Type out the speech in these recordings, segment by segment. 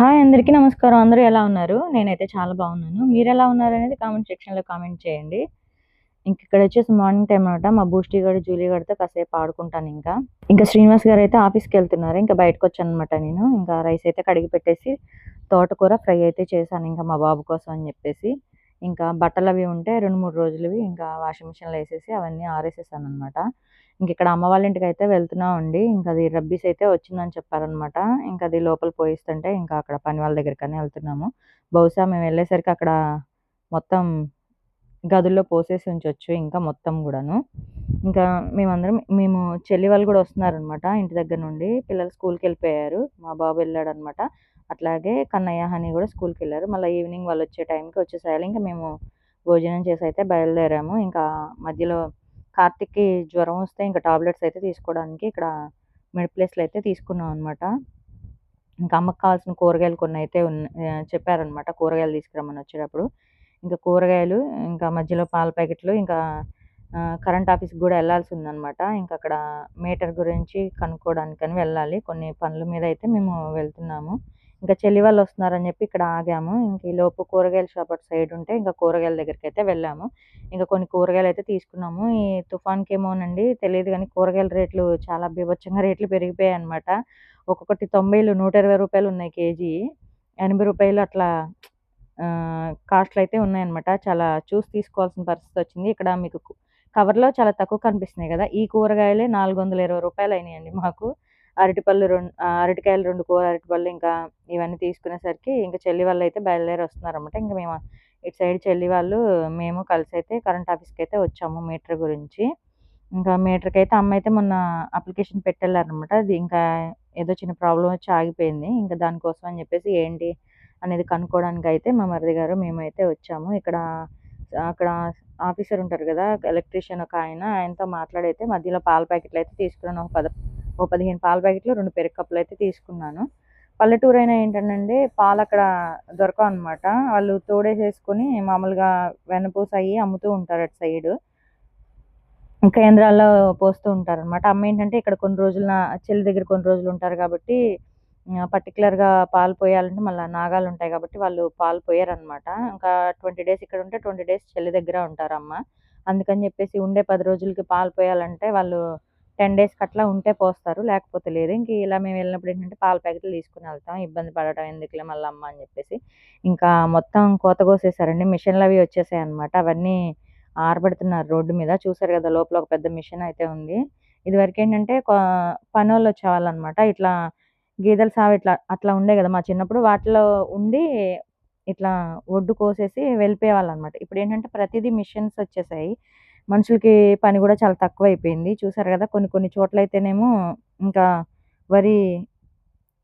Hi అందరికీ నమస్కారం. అందరూ ఎలా ఉన్నారు? నేనైతే చాలా బాగున్నాను. మీరు ఎలా ఉన్నారు అనేది కామెంట్ సెక్షన్‌లో కామెంట్ చేయండి. ఇంకిక్కడొచ్చేసి మార్నింగ్ టైం అనమాట. మా బూస్టీ గారు జూలీ గారితో కాసేపు ఆడుకుంటాను ఇంకా ఇంకా శ్రీనివాస్ గారు అయితే ఆఫీస్కి వెళ్తున్నారు ఇంకా బయటకొచ్చాననమాట నేను. ఇంకా రైస్ అయితే కడిగి పెట్టేసి, తోటకూర ఫ్రై అయితే చేశాను ఇంకా మా బాబు కోసం అని చెప్పేసి ఇంకా బట్టలు అవి ఉంటే 2, 3 రోజులవి ఇంకా వాషింగ్ మిషన్‌లో వేసేసి అవన్నీ ఆరేసేసానమాట ఇంక ఇక్కడ అమ్మ వాళ్ళ ఇంటికైతే వెళ్తున్నామండి. అది రబ్బీస్ అయితే వచ్చిందని చెప్పారనమాట. ఇంకా అది లోపల పోయిస్తుంటే ఇంకా అక్కడ పని వాళ్ళ దగ్గరికనే వెళ్తున్నాము బహుశా మేము వెళ్ళేసరికి అక్కడ మొత్తం గదుల్లో పోసేసి ఉంచవచ్చు ఇంకా మొత్తం కూడాను ఇంకా మేమందరం మేము చెల్లి వాళ్ళు కూడా వస్తున్నారనమాట ఇంటి దగ్గర నుండి. పిల్లలు స్కూల్కి వెళ్ళిపోయారు మా బాబు వెళ్ళాడనమాట. అట్లాగే కన్నయ్య, అని కూడా స్కూల్కి వెళ్ళారు మళ్ళీ ఈవినింగ్ వాళ్ళు వచ్చే టైంకి వచ్చేసేయాలి. ఇంకా మేము భోజనం చేసి అయితే బయలుదేరాము. ఇంకా మధ్యలో కార్తిక్కి జ్వరం వస్తే ఇంకా టాబ్లెట్స్ అయితే తీసుకోవడానికి ఇక్కడ మిడ్ ప్లేస్లో అయితే తీసుకున్నాం అనమాట. ఇంకా అమ్మకు కావాల్సిన కూరగాయలు కొన్నైతే ఉన్న చెప్పారనమాట. కూరగాయలు తీసుకురమ్మని వచ్చేటప్పుడు. ఇంకా కూరగాయలు, ఇంకా మధ్యలో పాల ప్యాకెట్లు, ఇంకా కరెంట్ ఆఫీస్‌కి కూడా వెళ్ళాల్సి ఉందనమాట ఇంకా అక్కడ మీటర్ గురించి కనుక్కోవడానికని వెళ్ళాలి. కొన్ని పనుల మీద అయితే మేము వెళ్తున్నాము. ఇంకా చెల్లి వాళ్ళు వస్తున్నారని చెప్పి ఇక్కడ ఆగాము. ఇంక ఈలోపు కూరగాయల షాప్ అటు సైడ్ ఉంటే ఇంకా కూరగాయల దగ్గరికైతే వెళ్ళాము. ఇంకా కొన్ని కూరగాయలు అయితే తీసుకున్నాము. ఈ తుఫాన్‌కేమోనండి తెలియదు కానీ కూరగాయల రేట్లు చాలా బీభత్సంగా రేట్లు పెరిగిపోయాయనమాట. ఒక్కొక్కటి తొంభైలు నూట ఇరవై రూపాయలు ఉన్నాయి కేజీ. ఎనభై రూపాయలు అట్లా కాస్ట్లు కాస్ట్‌లయితే ఉన్నాయన్నమాట. చాలా చూసి తీసుకోవాల్సిన పరిస్థితి వచ్చింది ఇక్కడ మీకు కవర్‌లో చాలా తక్కువ కనిపిస్తున్నాయి కదా ఈ కూరగాయలే రూ. 420 అయినాయండి మాకు. అరటిపళ్ళు రెండు అరటికాయలు రెండు కూర అరటిపళ్ళు ఇంకా ఇవన్నీ తీసుకునేసరికి ఇంకా చెల్లి వాళ్ళైతే బయలుదేరి వస్తున్నారన్నమాట ఇంకా మేము ఇటు సైడ్ చెల్లి వాళ్ళు, మేము కలిసి అయితే కరెంట్ ఆఫీస్కి అయితే వచ్చాము మీటర్ గురించి. ఇంకా మీటర్కి అయితే అమ్మ అయితే మొన్న అప్లికేషన్ పెట్టాలన్నమాట అది ఇంకా ఏదో చిన్న ప్రాబ్లం వచ్చి ఆగిపోయింది. ఇంకా దానికోసం అని చెప్పేసి ఏంటి అనేది కనుక్కోవడానికి అయితే మా మరిది గారు, మేమైతే వచ్చాము. ఇక్కడ అక్కడ ఆఫీసర్ ఉంటారు కదా ఎలక్ట్రీషియన్ ఒకాయన ఆయనతో మాట్లాడైతే మధ్యలో పాల ప్యాకెట్లు అయితే తీసుకున్నాను. ఒక పద ఓ 15 పాల ప్యాకెట్లు, రెండు పెరుగు కప్పులయితే తీసుకున్నాను. పల్లెటూరు అయినా ఏంటంటే పాలు అక్కడ పాలక్కడ దొరకవనమాట. వాళ్ళు తోడేసేసుకొని మామూలుగా వెన్నపూస అయ్యి అమ్ముతూ ఉంటారు అటు సైడు. కేంద్రాల్లో పోస్తూ ఉంటారనమాట. అమ్మేంటంటే ఇక్కడ కొన్ని రోజుల చెల్లి దగ్గర కొన్ని రోజులు ఉంటారు కాబట్టి పర్టికులర్గా పాలు పోయాలంటే మళ్ళీ నాగాలు ఉంటాయి కాబట్టి వాళ్ళు పాలు పోయారనమాట ఇంకా 20 డేస్ ఇక్కడ ఉంటే ట్వంటీ డేస్ చెల్లి దగ్గర ఉంటారమ్మ. అందుకని చెప్పేసి ఉండే పది రోజులకి పాలు పోయాలంటే వాళ్ళు 10 డేస్‌కి అట్లా ఉంటే పోస్తారు. లేకపోతే లేదు. ఇంక ఇలా మేము వెళ్ళినప్పుడు ఏంటంటే పాల ప్యాకెట్లు తీసుకుని వెళ్తాం ఇబ్బంది పడటం ఎందుకులే మళ్ళీ అమ్మ అని చెప్పేసి ఇంకా మొత్తం కోత కోసేసారండి. వచ్చేసాయి అనమాట అవన్నీ ఆరబెడుతున్నారు రోడ్డు మీద. చూసారు కదా లోపల ఒక పెద్ద మిషన్ అయితే ఉంది. ఇదివరకేంటంటే కొ పనోళ్ళొచ్చేవాళ్ళనమాట. ఇట్లా గేదెల సావి ఇట్లా అట్లా ఉండే కదా మా చిన్నప్పుడు వాటిలో ఉండి ఇట్లా ఒడ్డు కోసేసి వెళ్ళిపోయేవాళ్ళనమాట. ఇప్పుడేంటంటే ప్రతిదీ మిషన్స్ వచ్చేసాయి. మనుషులకి పని కూడా చాలా తక్కువైపోయింది. చూసారు కదా కొన్ని కొన్ని చోట్లయితేనేమో ఇంకా వరి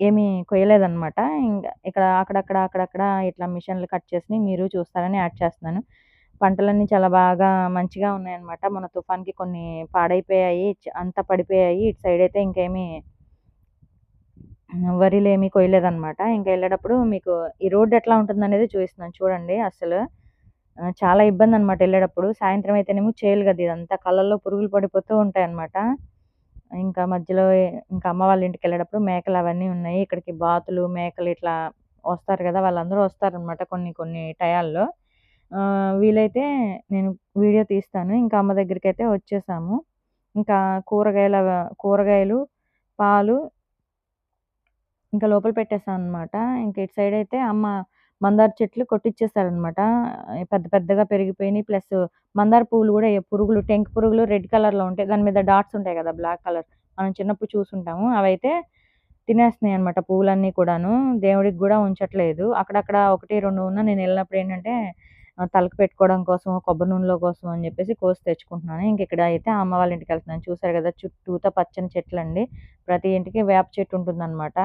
ఏమీ కొయ్యలేదనమాట. ఇంకా ఇక్కడ అక్కడక్కడ, అక్కడక్కడ ఇట్లా మిషన్‌లు కట్ చేసి మీరు చూస్తారని యాడ్ చేస్తున్నాను. పంటలన్నీ చాలా బాగా మంచిగా ఉన్నాయన్నమాట. మన తుఫాన్‌కి కొన్ని పాడైపోయాయి. అంతా పడిపోయాయి. ఇటు సైడ్ అయితే ఇంకేమీ వరిలేమి కొయ్యలేదనమాట. ఇంకా వెళ్ళేటప్పుడు మీకు ఈ రోడ్డు ఎట్లా ఉంటుందనేది చూపిస్తున్నాను చూడండి అసలు. చాలా ఇబ్బంది అనమాట వెళ్ళేటప్పుడు సాయంత్రం అయితేనేమో చేయలు కదా ఇదంతా కళ్ళల్లో పురుగులు పడిపోతూ ఉంటాయన్నమాట. ఇంకా మధ్యలో ఇంకా అమ్మ వాళ్ళ ఇంటికి వెళ్ళేటప్పుడు మేకలు అవన్నీ ఉన్నాయి. ఇక్కడికి బాతులు, మేకలు ఇట్లా వస్తారు కదా వాళ్ళందరూ వస్తారనమాట కొన్ని కొన్ని టయాల్లో. వీలైతే నేను వీడియో తీస్తాను. ఇంకా అమ్మ దగ్గరికైతే వచ్చేసాము. ఇంకా కూరగాయల కూరగాయలు, పాలు ఇంకా లోపల పెట్టేసాననమాట. ఇంక ఇటు సైడ్ అయితే అమ్మ మందార చెట్లు కొట్టిచ్చేసారనమాట. పెద్ద పెద్దగా పెరిగిపోయినాయి ప్లస్ మందార పువ్వులు కూడా పురుగులు టెంక్ పురుగులు రెడ్ కలర్‌లో ఉంటాయి. దాని మీద డాట్స్ ఉంటాయి కదా బ్లాక్ కలర్. మనం చిన్నప్పుడు చూసుంటాము. అవైతే తినేస్తున్నాయన్నమాట పువ్వులన్నీ కూడాను. దేవుడికి కూడా ఉంచట్లేదు. అక్కడక్కడ ఒకటి రెండు ఉన్న నేను వెళ్ళినప్పుడు ఏంటంటే తలకు పెట్టుకోవడం కోసం, కొబ్బరి నూనెలో కోసం అని చెప్పేసి కోసి తెచ్చుకుంటున్నాను. ఇంక ఇక్కడ అయితే అమ్మ వాళ్ళ ఇంటికి వెళ్తున్నాను చూసారు కదా చుట్టూతా పచ్చని చెట్లండి. ప్రతి ఇంటికి వేప చెట్టు ఉంటుందనమాట.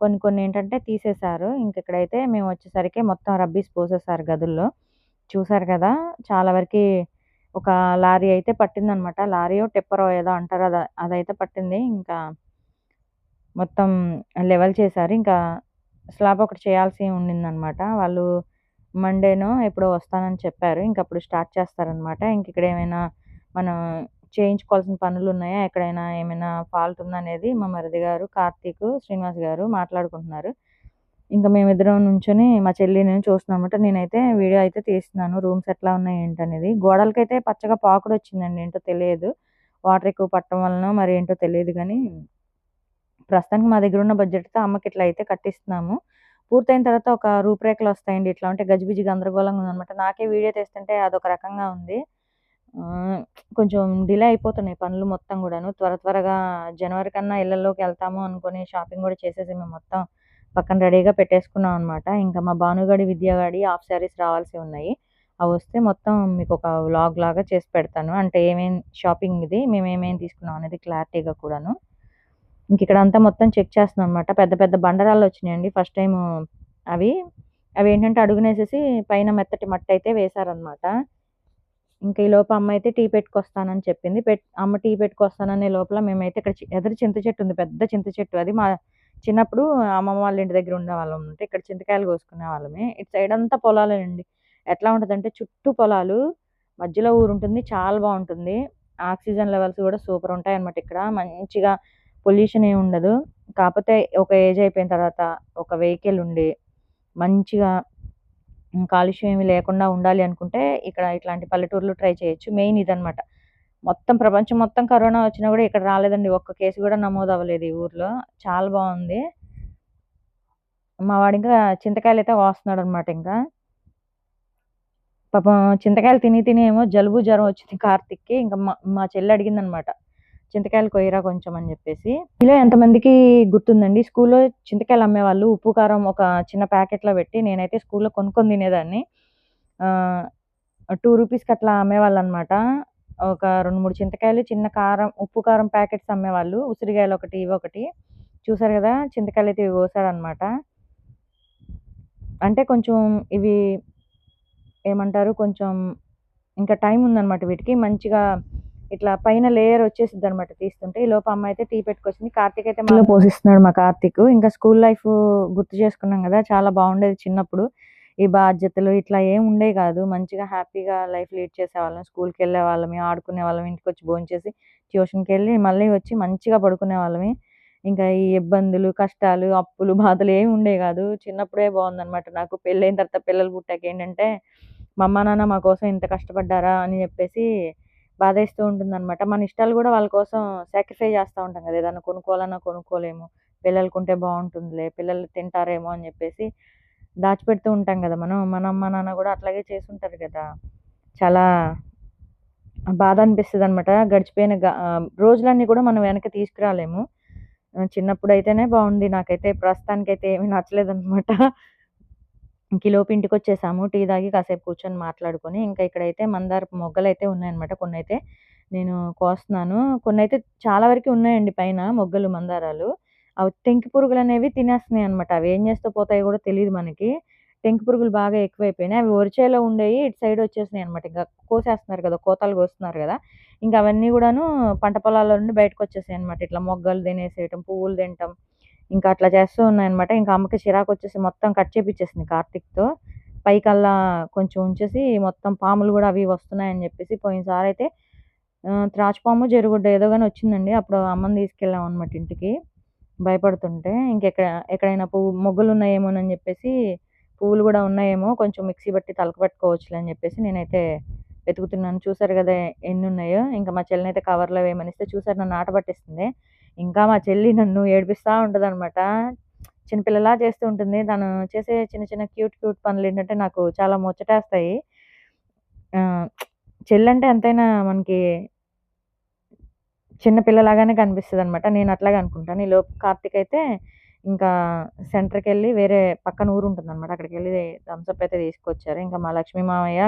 కొన్ని కొన్ని ఏంటంటే తీసేశారు. ఇంకెక్కడైతే మేము వచ్చేసరికి మొత్తం రబ్బీస్ పోసేసారు గదుల్లో. చూసారు కదా చాలా వరకి ఒక లారీ అయితే పట్టిందనమాట. లారీయో, టిప్పరో ఏదో అంటారు అది అదైతే పట్టింది. ఇంకా మొత్తం లెవెల్ చేశారు. ఇంకా స్లాబ్ ఒకటి చేయాల్సి ఉండిందనమాట. వాళ్ళు మండేనో ఎప్పుడో వస్తానని చెప్పారు. ఇంకప్పుడు స్టార్ట్ చేస్తారనమాట. ఇంకిక్కడ ఏమైనా మనం చేయించుకోవాల్సిన పనులు ఉన్నాయా ఎక్కడైనా ఏమైనా ఫాల్ట్ ఉందనేది మా మరిది గారు, కార్తీక్ శ్రీనివాస్ గారు మాట్లాడుకుంటున్నారు. ఇంకా మేమిద్దరం నుంచొని మా చెల్లి నేను చూస్తున్నాం అనమాట నేనైతే వీడియో అయితే తీస్తున్నాను. రూమ్స్ ఎట్లా ఉన్నాయి ఏంటనేది. గోడలకైతే పచ్చగా పాకుడు వచ్చిందండి. ఏంటో తెలియదు. వాటర్ ఎక్కువ పట్టడం వలన మరి ఏంటో తెలియదు కానీ ప్రస్తుతానికి మా దగ్గర ఉన్న బడ్జెట్తో అమ్మకి ఇట్లా అయితే కట్టిస్తున్నాము. పూర్తయిన తర్వాత ఒక రూపురేఖలు వస్తాయండి. ఇట్లా ఉంటే గజిబిజి గందరగోళంగా ఉందన్నమాట. నాకే వీడియో తీస్తుంటే అదొక రకంగా ఉంది. కొంచెం డిలే అయిపోతున్నాయి పనులు మొత్తం కూడాను. త్వర త్వరగా జనవరి కన్నా ఇళ్ళలోకి వెళ్తాము అనుకుని షాపింగ్ కూడా చేసేసి మేము మొత్తం పక్కన రెడీగా పెట్టేసుకున్నాం అనమాట ఇంకా మా భానుగాడి విద్యాగాడి హాఫ్ శారీస్ రావాల్సి ఉన్నాయి. అవి వస్తే మొత్తం మీకు ఒక వ్లాగ్ లాగా చేసి పెడతాను. అంటే ఏమేం షాపింగ్ ఇది మేము ఏమేమి తీసుకున్నాం అనేది క్లారిటీగా కూడాను. ఇంక ఇక్కడ అంతా మొత్తం చెక్ చేస్తున్నాం అనమాట పెద్ద పెద్ద బండరాలు వచ్చినాయండి. ఫస్ట్ టైం అవి. అవి ఏంటంటే అడుగునేసేసి పైన మెత్తటి మట్టి అయితే వేశారనమాట ఇంకా ఈ లోపల అమ్మ అయితే టీ పెట్టుకొస్తానని చెప్పింది. పెట్ అమ్మ టీ పెట్టుకొస్తాననే లోపల మేమైతే ఇక్కడ చి- ఎదురు చింత చెట్టు ఉంది పెద్ద చింత చెట్టు. అది మా చిన్నప్పుడు అమ్మమ్మ వాళ్ళ ఇంటి దగ్గర ఉండేవాళ్ళం. వాళ్ళం అంటే ఇక్కడ చింతకాయలు కోసుకునే వాళ్ళమే. ఇటు సైడ్ అంతా పొలాలేనండి. ఎట్లా ఉంటుందంటే చుట్టూ పొలాలు మధ్యలో ఊరు ఉంటుంది చాలా బాగుంటుంది. ఆక్సిజన్ లెవెల్స్ కూడా సూపర్ ఉంటాయి అన్నమాట ఇక్కడ. మంచిగా పొల్యూషన్ ఏమి ఉండదు. కాకపోతే ఒక ఏజ్ అయిపోయిన తర్వాత ఒక వెహికల్ ఉండి మంచిగా కాలుష్యం ఏమి లేకుండా ఉండాలి అనుకుంటే ఇక్కడ ఇట్లాంటి పల్లెటూర్లు ట్రై చేయొచ్చు. మెయిన్ ఇదనమాట మొత్తం ప్రపంచం మొత్తం కరోనా వచ్చినా కూడా ఇక్కడ రాలేదండి. ఒక్క కేసు కూడా నమోదు అవ్వలేదు ఈ ఊర్లో. చాలా బాగుంది. మా వాడు ఇంకా చింతకాయలు అయితే వాస్తున్నాడు అనమాట ఇంకా. పాపం చింతకాయలు తిని తిని ఏమో జలుబు జ్వరం వచ్చింది కార్తిక్కి. ఇంకా మా మా చెల్లి అడిగింది అనమాట చింతకాయలు కొయ్యరా కొంచెం అని చెప్పేసి. ఇలా ఎంతమందికి గుర్తుందండి? స్కూల్లో చింతకాయలు అమ్మేవాళ్ళు ఉప్పు కారం ఒక చిన్న ప్యాకెట్లో పెట్టి నేనైతే స్కూల్లో కొనుక్కొని తినేదాన్ని. టూ రూపీస్కి అట్లా అమ్మేవాళ్ళు అనమాట ఒక రెండు మూడు చింతకాయలు చిన్న కారం ఉప్పు కారం ప్యాకెట్స్ అమ్మేవాళ్ళు. ఉసిరికాయలు ఒకటి ఇవి ఒకటి. చూసారు కదా? చింతకాయలు అయితే ఇవి కోసాడనమాట. అంటే కొంచెం ఇవి ఏమంటారు? కొంచెం ఇంకా టైం ఉందన్నమాట వీటికి. మంచిగా ఇట్లా పైన లేయర్ వచ్చేసిద్ది అనమాట తీస్తుంటే ఈ లోపు అమ్మ అయితే టీ పెట్టుకొచ్చింది. కార్తీక్ అయితే మళ్ళీ పోషిస్తున్నాడు మా కార్తీక్. ఇంకా స్కూల్ లైఫ్ గుర్తు చేసుకున్నాం కదా చాలా బాగుండేది చిన్నప్పుడు. ఈ బాధ్యతలు ఇట్లా ఏం ఉండేవి కాదు. మంచిగా హ్యాపీగా లైఫ్ లీడ్ చేసేవాళ్ళం. స్కూల్కి వెళ్ళే వాళ్ళమి ఆడుకునే వాళ్ళం ఇంటికి వచ్చి భోజనం చేసి ట్యూషన్కి వెళ్ళి మళ్ళీ వచ్చి మంచిగా పడుకునే వాళ్ళమి. ఇంకా ఈ ఇబ్బందులు కష్టాలు అప్పులు బాధలు ఏమి ఉండేవి కాదు. చిన్నప్పుడే బాగుందనమాట నాకు. పెళ్ళైన తర్వాత పిల్లలు పుట్టాక ఏంటంటే మా అమ్మ నాన్న మా కోసం ఇంత కష్టపడ్డారా? అని చెప్పేసి బాధేస్తూ ఉంటుందన్నమాట. మన ఇష్టాలు కూడా వాళ్ళ కోసం సాక్రిఫై చేస్తూ ఉంటాం కదా. ఏదైనా కొనుక్కోవాలన్నా కొనుక్కోలేము. పిల్లలకి ఉంటే బాగుంటుందిలే పిల్లలు తింటారేమో అని చెప్పేసి దాచిపెడుతూ ఉంటాం కదా మనం. మన అమ్మ నాన్న కూడా అట్లాగే చేస్తుంటారు కదా. చాలా బాధ అనిపిస్తుంది అనమాట గడిచిపోయిన రోజులన్నీ కూడా మనం వెనక్కి తీసుకురాలేము. చిన్నప్పుడు అయితేనే బాగుంది. నాకైతే ప్రస్తుతానికైతే ఏమీ నచ్చలేదన్నమాట. ఇంకలోపు ఇంటికి వచ్చేసాము టీ తాగి కాసేపు కూర్చొని మాట్లాడుకొని ఇంకా ఇక్కడైతే మందార మొగ్గలు అయితే ఉన్నాయన్నమాట కొన్ని అయితే నేను కోస్తున్నాను. కొన్ని అయితే చాలా వరకు ఉన్నాయండి పైన మొగ్గలు మందారాలు. అవి టెంకి పురుగులు అనేవి తినేస్తున్నాయి అనమాట అవి ఏం చేస్తూ పోతాయో కూడా తెలియదు మనకి. టెంకి పురుగులు బాగా ఎక్కువైపోయినాయి. అవి ఒరిచేలో ఉండేవి ఇటు సైడ్ వచ్చేసినాయి అనమాట ఇంకా కోసేస్తున్నారు కదా కోతలు కోస్తున్నారు కదా. ఇంకా అవన్నీ కూడాను పంట పొలాల నుండి బయటకు వచ్చేసాయి అనమాట ఇట్లా మొగ్గలు తినేసేయటం పువ్వులు తినటం ఇంకా అట్లా చేస్తూ ఉన్నాయన్నమాట. ఇంకా అమ్మకి చిరాకు వచ్చేసి మొత్తం కట్ చేపించేసింది కార్తిక్తో. పైకల్లా కొంచెం ఉంచేసి మొత్తం పాములు కూడా అవి వస్తున్నాయని చెప్పేసి పోయినసారి అయితే ఆ, త్రాచుపాము జరుగుడ్డ ఏదో కానీ వచ్చిందండి. అప్పుడు అమ్మని తీసుకెళ్ళాం అనమాట ఇంటికి భయపడుతుంటే. ఇంకెక్కడ ఎక్కడైనా పువ్వు మొగ్గలు ఉన్నాయేమోనని చెప్పేసి పువ్వులు కూడా ఉన్నాయేమో కొంచెం మిక్సీ బట్టి తలకు పెట్టుకోవచ్చులే అని చెప్పేసి నేనైతే వెతుకుతున్నాను. చూసారు కదా ఎన్ని ఉన్నాయో. ఇంకా మా చెల్లెనైతే కవర్లో వేయమనిస్తే చూసారు నన్ను ఆట పట్టిస్తుంది ఇంకా మా చెల్లి నన్ను ఏడిపిస్తూ ఉంటుంది అనమాట చిన్నపిల్లలా చేస్తూ ఉంటుంది. తను చేసే చిన్న చిన్న క్యూట్ క్యూట్ పనులు ఏంటంటే నాకు చాలా ముచ్చటేస్తాయి. చెల్లంటే చెల్లి అంటే ఎంతైనా మనకి చిన్నపిల్లలాగానే కనిపిస్తుంది అనమాట నేను అట్లాగే అనుకుంటాను. ఈ లోపు కార్తీక్ అయితే ఇంకా సెంటర్కి వెళ్ళి వేరే పక్కన ఊరు ఉంటుంది అనమాట అక్కడికి వెళ్ళి థమ్స్అప్ అయితే తీసుకొచ్చారు. ఇంకా మా లక్ష్మీ మామయ్య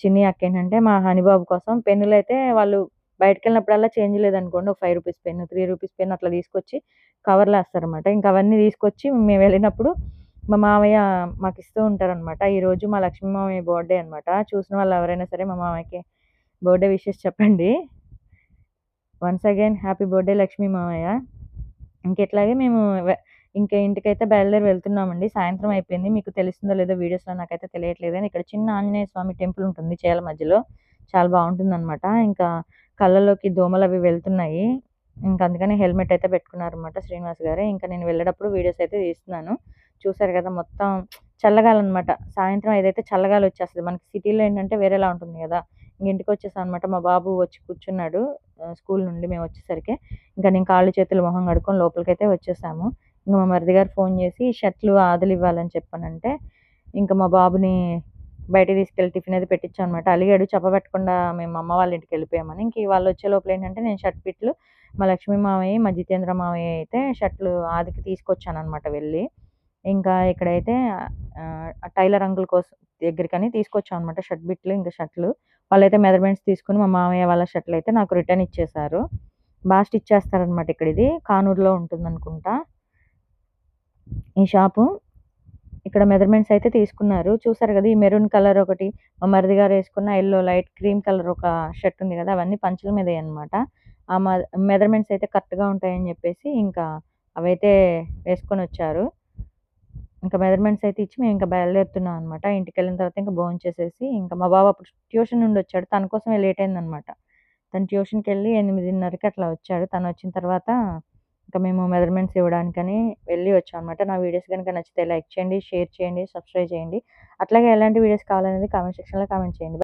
చిన్ని అక్క ఏంటంటే మా హనీబాబు కోసం పెన్నులు అయితే వాళ్ళు బయటకు వెళ్ళినప్పుడల్లా చేంజ్ లేదనుకోండి ఒక five rupees pen three rupees pen అట్లా తీసుకొచ్చి కవర్లో వేస్తారనమాట ఇంకా అవన్నీ తీసుకొచ్చి మేము వెళ్ళినప్పుడు మా మామయ్య మాకు ఇస్తూ ఉంటారనమాట ఈరోజు మా లక్ష్మీ మామయ్య బర్త్డే అనమాట చూసిన వాళ్ళు ఎవరైనా సరే మా మామయ్యకి బర్త్డే విషెస్ చెప్పండి. Once again happy birthday Lakshmi మామయ్య. ఇంకెట్లాగే మేము ఇంకా ఇంటికైతే బయలుదేరి వెళ్తున్నామండి. సాయంత్రం అయిపోయింది. మీకు తెలుస్తుందో లేదో వీడియోస్లో నాకైతే తెలియట్లేదు కానీ ఇక్కడ చిన్న ఆంజనేయ స్వామి టెంపుల్ ఉంటుంది చేల మధ్యలో. చాలా బాగుంటుంది అనమాట ఇంకా కళ్ళలోకి దోమలు అవి వెళ్తున్నాయి. ఇంకా అందుకని హెల్మెట్ అయితే పెట్టుకున్నారు అనమాట శ్రీనివాస్ గారు. ఇంకా నేను వెళ్ళేటప్పుడు వీడియోస్ అయితే తీస్తున్నాను. చూసారు కదా మొత్తం చల్లగాలన్నమాట. సాయంత్రం ఏదైతే చల్లగాలి వచ్చేస్తుంది మనకి సిటీలో ఏంటంటే వేరేలా ఉంటుంది కదా. ఇంక ఇంటికి వచ్చేసాం అనమాట మా బాబు వచ్చి కూర్చున్నాడు స్కూల్ నుండి మేము వచ్చేసరికి. ఇంకా నేను కాళ్ళు చేతులు మొహం కడుక్కొని లోపలికైతే వచ్చేసాము. ఇంకా మా మరిది గారు ఫోన్ చేసి షర్ట్లు ఆదులు ఇవ్వాలని చెప్పానంటే ఇంకా మా బాబుని బయటికి తీసుకెళ్ళి టిఫిన్ అది పెట్టించాం అనమాట అలిగాడు చెప్పబెట్టకుండా మేము అమ్మ వాళ్ళ ఇంటికి వెళ్ళిపోయామని. ఇంక వాళ్ళు వచ్చే లోపల ఏంటంటే నేను షర్ట్ పిట్లు మా లక్ష్మీ మావయ్య మా జితేంద్ర మావయ్య అయితే షర్ట్లు ఆదికి తీసుకొచ్చాను అనమాట వెళ్ళి. ఇంకా ఇక్కడైతే టైలర్ అంకుల్ కోసం దగ్గరికని తీసుకొచ్చాం అనమాట షర్ట్ బిట్లు ఇంకా షర్ట్లు. వాళ్ళైతే మెజర్మెంట్స్ తీసుకుని మా మామయ్య వాళ్ళ షర్ట్లు అయితే నాకు రిటర్న్ ఇచ్చేశారు బాగా స్టిచ్ చేస్తారనమాట ఇక్కడ ఇది కానూరులో ఉంటుంది అనుకుంటా ఈ షాపు ఇక్కడ మెజర్మెంట్స్ అయితే తీసుకున్నారు. చూసారు కదా ఈ మెరూన్ కలర్ ఒకటి మా మరిది గారు వేసుకున్న ఎల్లో లైట్ క్రీమ్ కలర్ ఒక షర్ట్ ఉంది కదా అవన్నీ పంచుల మీద అనమాట ఆ మెజర్మెంట్స్ అయితే కరెక్ట్గా ఉంటాయని చెప్పేసి ఇంకా అవైతే వేసుకొని వచ్చారు. ఇంకా మెజర్మెంట్స్ అయితే ఇచ్చి మేము ఇంకా బయలుదేరుతున్నాం అనమాట ఇంటికి వెళ్ళిన తర్వాత ఇంకా భోజనం చేసేసి ఇంకా మా బాబు అప్పుడు ట్యూషన్ నుండి వచ్చాడు. తన కోసమే లేట్ అయిందనమాట తను ట్యూషన్కి వెళ్ళి ఎనిమిదిన్నరకి అట్లా వచ్చాడు. తను వచ్చిన తర్వాత ఇంకా మేము మెజర్మెంట్స్ ఇవ్వడానికని వెళ్ళి వచ్చాం అనమాట నా వీడియోస్ కనుక నచ్చితే లైక్ చేయండి షేర్ చేయండి సబ్స్క్రైబ్ చేయండి. అట్లాగే ఎలాంటి వీడియోస్ కావాలనేది కామెంట్ సెక్షన్లో కామెంట్ చేయండి.